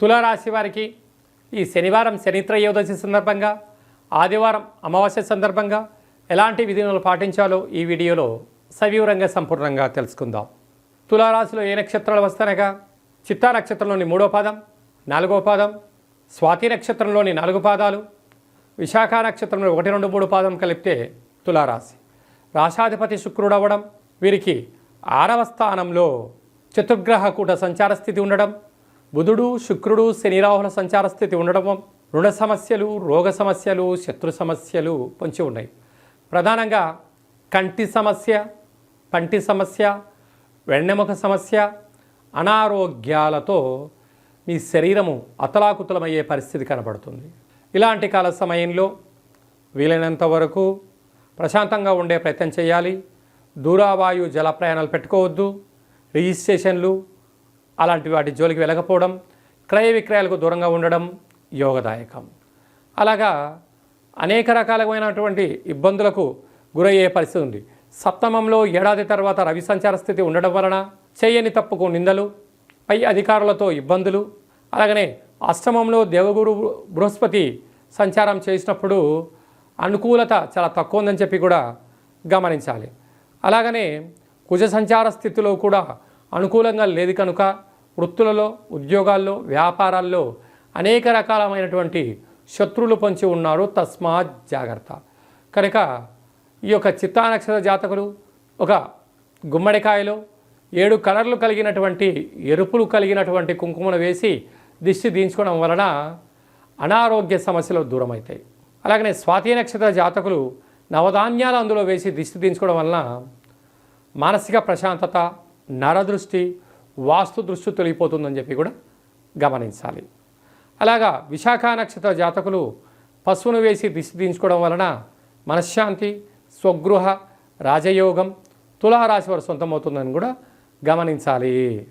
తులారాశి వారికి ఈ శనివారం శనిత్రయోదశి సందర్భంగా ఆదివారం అమావాస్య సందర్భంగా ఎలాంటి విధులను పాటించాలో ఈ వీడియోలో సవివరంగా సంపూర్ణంగా తెలుసుకుందాం. తులారాశిలో ఏ నక్షత్రాలు వస్తానగా చిత్తా నక్షత్రంలోని మూడో పాదం నాలుగో పాదం స్వాతి నక్షత్రంలోని నాలుగు పాదాలు విశాఖ నక్షత్రంలో ఒకటి రెండు మూడు పాదం కలిపితే తులారాశి. రాశాధిపతి శుక్రుడు అవ్వడం వీరికి ఆరవ స్థానంలో చతుర్గ్రహ కూట సంచార స్థితి ఉండడం బుధుడు శుక్రుడు శని రాహుల సంచార స్థితి ఉండడం రుణ సమస్యలు రోగ సమస్యలు శత్రు సమస్యలు పొంచి ఉన్నాయి. ప్రధానంగా కంటి సమస్య పంటి సమస్య వెన్నెముక సమస్య అనారోగ్యాలతో మీ శరీరము అతలాకుతలమయ్యే పరిస్థితి కనబడుతుంది. ఇలాంటి కాల సమయంలో వీలైనంత వరకు ప్రశాంతంగా ఉండే ప్రయత్నం చేయాలి. దూరావాయు జల ప్రయాణాలు పెట్టుకోవద్దు. రిజిస్ట్రేషన్లు అలాంటి వాటి జోలికి వెళ్ళకపోవడం క్రయ విక్రయాలకు దూరంగా ఉండడం యోగదాయకం. అలాగా అనేక రకాలమైనటువంటి ఇబ్బందులకు గురయ్యే పరిస్థితి ఉంది. సప్తమంలో ఏడాది తర్వాత రవి సంచార స్థితి ఉండడం వలన చేయని తప్పుకు నిందలు పై అధికారులతో ఇబ్బందులు అలాగనే అష్టమంలో దేవగురు బృహస్పతి సంచారం చేసినప్పుడు అనుకూలత చాలా తక్కువ ఉందని చెప్పి కూడా గమనించాలి. అలాగనే కుజ సంచార స్థితిలో కూడా అనుకూలంగా లేదు కనుక వృత్తులలో ఉద్యోగాల్లో వ్యాపారాల్లో అనేక రకాలమైనటువంటి శత్రువులు పొంచి ఉన్నారు. తస్మాత్ జాగ్రత్త. కనుక ఈ యొక్క చిత్తా నక్షత్ర జాతకులు ఒక గుమ్మడికాయలో ఏడు కలర్లు కలిగినటువంటి ఎరుపులు కలిగినటువంటి కుంకుమను వేసి దిష్టి దించుకోవడం వలన అనారోగ్య సమస్యలు దూరం అవుతాయి అలాగనే స్వాతి నక్షత్ర జాతకులు నవధాన్యాలు అందులో వేసి దిష్టి దించుకోవడం వలన మానసిక ప్రశాంతత నరదృష్టి వాస్తు దృష్టి తొలగిపోతుందని చెప్పి కూడా గమనించాలి. అలాగా విశాఖ నక్షత్ర జాతకులు పశువును వేసి దిష్టి వలన మనశ్శాంతి స్వగృహ రాజయోగం తులారాశి వారు సొంతమవుతుందని కూడా గమనించాలి.